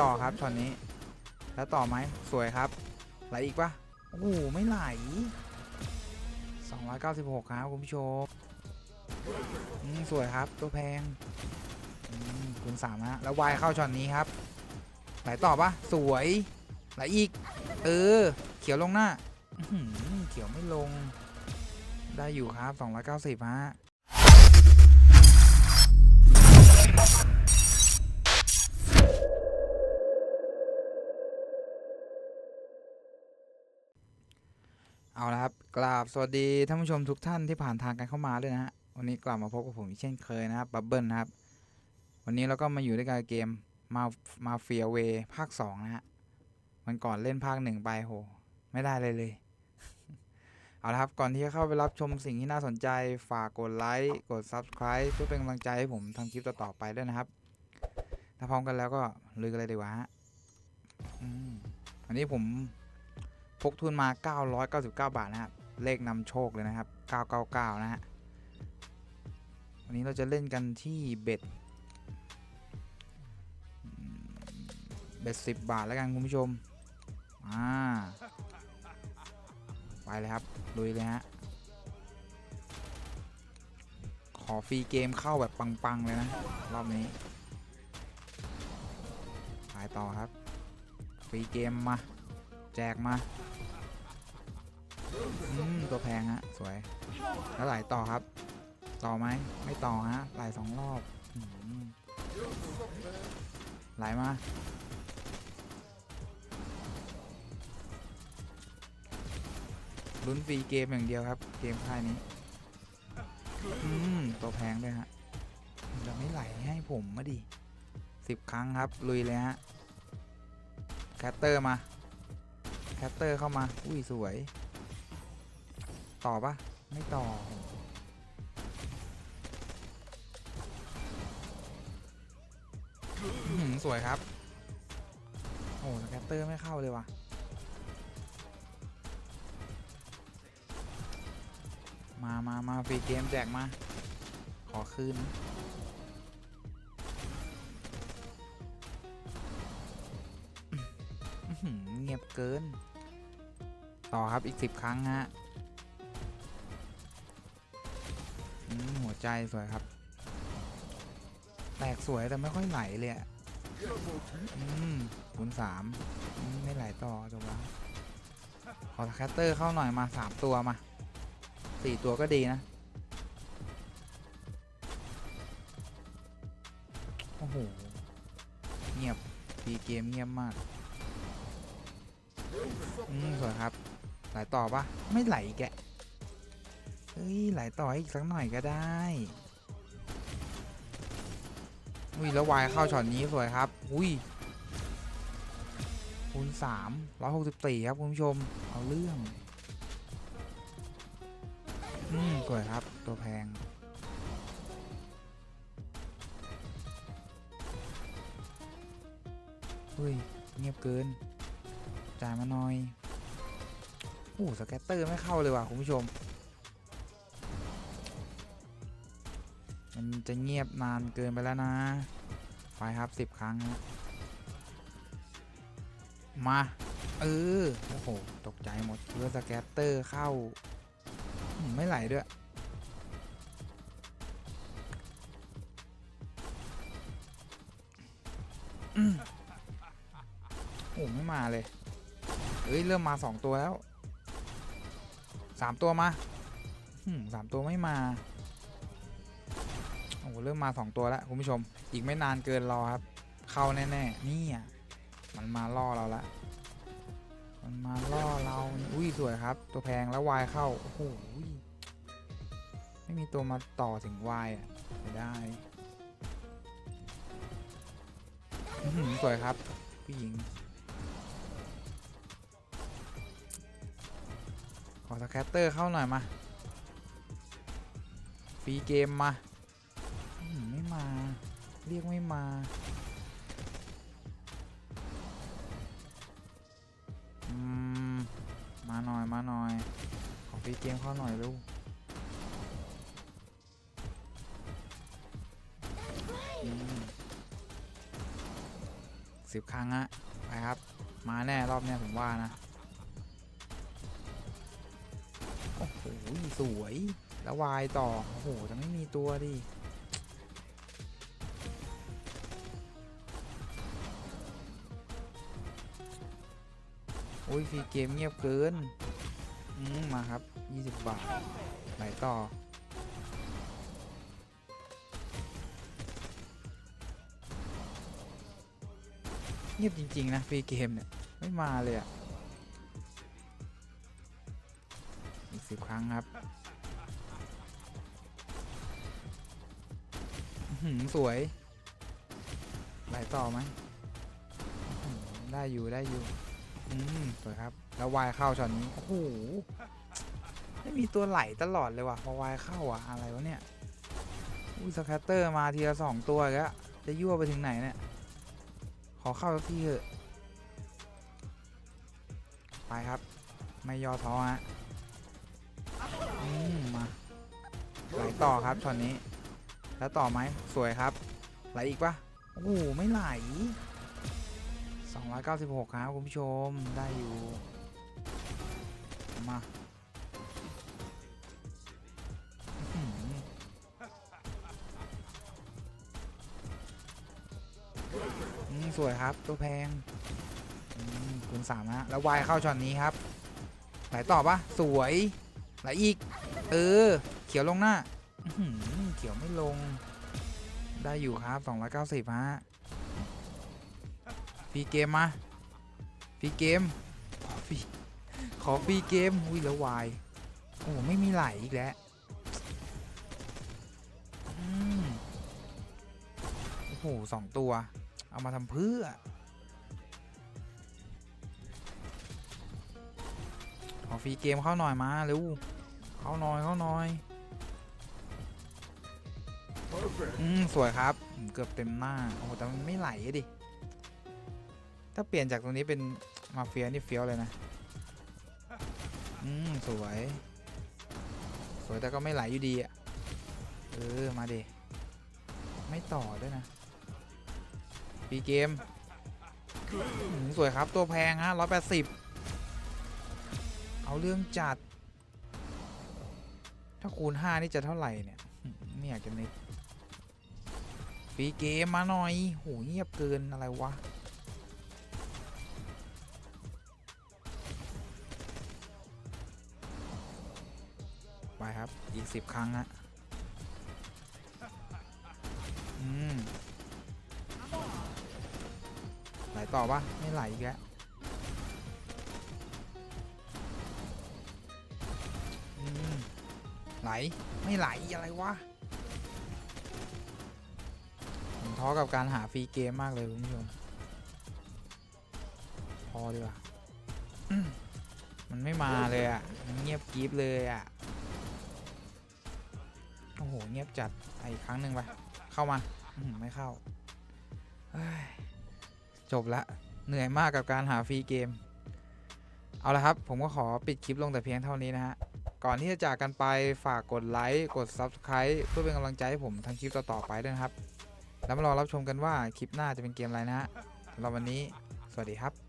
ต่อครับช็อตนี้ แล้วต่อไหมสวยครับ ไหลอีกปะโอ้โหไม่ไหล 296 ครับคุณผู้ชมสวยครับตัวแพงคูณสามฮะแล้ววายเข้าช็อตนี้ครับ ไหลต่อปะสวย ไหลอีก เออ เขียวลงหน้าเขียวไม่ลง ได้อยู่ครับ 290ฮะ เอาละครับกราบสวัสดีท่านผู้ชมทุกท่านที่ผ่านทางกันเข้ามาด้วยนะฮะวันนี้กลับมาพบกับผมอีกเช่นเคยนะครับบับเบิลนะครับ วันนี้เราก็มาอยู่ด้วยกันเกมมามาเฟียเวภาค2นะฮะมันก่อนเล่นภาคหนึ่งไปโห ไม่ได้เลยเลย เอาละครับก่อนที่จะเข้าไปรับชมสิ่งที่น่าสนใจฝากกดไลค์กด Subscribe เพื่อเป็นกำลังใจให้ผมทำคลิปต่อๆไปด้วยนะครับ ถ้าพร้อมกันแล้วก็ลุยกันเลยดีกว่าฮะอันนี้ผม พกทุนมา 999 บาทนะครับ เลขนำโชคเลยนะครับ 999 นะฮะ วันนี้เราจะเล่นกันที่เบ็ด เบ็ด 10 บาทแล้วกันคุณผู้ชม อ่า ไปเลยครับ ลุยเลยฮะ ขอฟรีเกมเข้าแบบปัง ๆ เลยนะ รอบนี้ ไปต่อครับ ฟรีเกมมา แจกมา สวย แล้วไหลต่อครับ ต่อไหม ไม่ต่อฮะ ไหลสองรอบไหลมา ลุ้นฟรีเกมอย่างเดียวครับ เกมค่ายนี้ อืม ตัวแพงด้วยฮะจะไม่ไหลให้ผมมาดิสิบครั้งครับ ลุยเลยฮะ แคตเตอร์มา แคตเตอร์เข้ามา อุ้ยสวย ต่อปะไม่ต่อ สวยครับ โอ้แคตเตอร์ไม่เข้าเลยว่ะมามามาฟรีเกมแจกมา ขอคืน เงียบเกิน ต่อครับอีกสิบครั้งฮะ หัวใจสวยครับ แตกสวยแต่ไม่ค่อยไหลเลยอะอืมคูณสามไม่ไหลต่อจบแล้วขอแคตเตอร์เข้าหน่อยมาสามตัวมาสี่ตัวก็ดีนะ โอ้โห เงียบปีเกมเงียบมาก อืมสวยครับ ไหลต่อปะไม่ไหลแก เฮ้ยไหลต่ออีกสักหน่อยก็ได้อุ้ยแล้ววายเข้าช็อตนี้สวยครับ อุ้ยคูณสามร้อยหกสิบสี่ครับคุณผู้ชม เอาเรื่อง อืมสวยครับตัวแพงเฮ้ย เงียบเกิน จ่ายมาหน่อย โอ้สแกตเตอร์ไม่เข้าเลยว่ะคุณผู้ชม มันจะเงียบนานเกินไปแล้วนะ ไปครับสิบครั้งมา เออ โอ้โห ตกใจหมดคิดว่าสแกตเตอร์เข้า ไม่ไหลด้วยอืมโอ้ไม่มาเลยเอ้ย เริ่มมาสองตัวแล้วสามตัวมาสามตัวไม่มา อ้เริ่มมาสองตัวแล้วคุณผู้ชม อีกไม่นานเกินรอครับ เข้าแน่ๆนี่อะมันมาล่อเราละมันมาล่อเราอุ้ยสวยครับ ตัวแพงแล้ววายเข้าโอ้โหไม่มีตัวมาต่อถึงวายอะไม่ได้สวยครับผู้หญิง ขอสแคตเตอร์เข้าหน่อยมา ฟรีเกมมา เรียกไม่มาอืมมาหน่อยมาหน่อย ขอฟรีเกมเข้าหน่อยลูกสิบครั้งฮะไปครับ มาแน่รอบเนี้ยผมว่านะ โอ้โห สวย แล้ววายต่อ โอ้โห จะไม่มีตัวดิ โอ้ยฟรีเกมเงียบเกินอืมมาครับ 20 บาทไหนต่อ เงียบจริง ๆ นะฟรีเกมเนี่ย ไม่มาเลยอะอีกสิบครั้งครับหือสวยไหลต่อไหมได้อยู่ได้อยู่ อืมสวยครับ แล้ววายเข้าช็อตนี้ โอ้โห ไม่มีตัวไหลตลอดเลยว่ะ พอวายเข้าอะ อะไรวะเนี่ยอุ้สแคตเตอร์มาทีละสองตัวอีกแล้วจะยั่วไปถึงไหนเนี่ย ขอเข้าสักทีเถอะ ไปครับ ไม่ย่อท้อฮะ อืมมา ไหลต่อครับช็อตนี้ แล้วต่อไหม สวยครับ ไหลอีกปะโอ้โห ไม่ไหล 296 ครับคุณผู้ชมได้อยู่ มาสวยครับตัวแพงคูณสามนะแล้ววายเข้าช็อตนี้ครับไหลต่อปะสวยไหลอีก เออ เขียวลงหน้าเขียวไม่ลง ได้อยู่ครับ 290ฮะ รีเกมมาฟรีเกมขอฟรีขอฟรีเกมอุ้ยแล้ววายโอ้โหไม่มีไหลอีกแล้วอโอ้โหสองตัว เอามาทำเพื่อ ขอฟรีเกมเข้าหน่อยมาเร็วเข้าหน่อยเข้าหน่อยอืมสวยครับ เกือบเต็มหน้า โอ้โหแต่มันไม่ไหลอะดิ ถ้าเปลี่ยนจากตรงนี้เป็นมาเฟียนี่เฟี้ยวเลยนะ อืม สวย สวยแต่ก็ไม่ไหลอยู่ดีอะ เออ มาดิไม่ต่อด้วยนะ ปีเกมอืมสวยครับตัวแพงฮะร้อยแปดสิบเอาเรื่องจัด ถ้าคูณห้านี่จะเท่าไหร่เนี่ย ไม่อยากจะนึกปีเกมมาหน่อย โหเงียบเกินอะไรวะ อีกสิบครั้งฮะอืมไหลต่อปะไม่ไหลอีกแล้วอืมไหลไม่ไหลอะไรวะผมท้อกับการหาฟรีเกมมากเลยคุณผู้ชมพอดีกว่ามมันไม่มาเลยอะ มันเงียบกริฟเลยอะ โอ้โห เงียบจัดไอะอีกครั้งหนึ่งไป เข้ามาไม่เข้า จบละ เหนื่อยมากกับการหาฟรีเกม เอาละครับ ผมก็ขอปิดคลิปลงแต่เพียงเท่านี้นะฮะ ก่อนที่จะจากกันไปฝากกดไลค์ กด Subscribe เพื่อเป็นกำลังใจให้ผมทำคลิปต่อๆไปด้วยนะครับ แล้วมารอรับชมกันว่าคลิปหน้าจะเป็นเกมอะไรนะฮะสำหรับวันนี้ สวัสดีครับ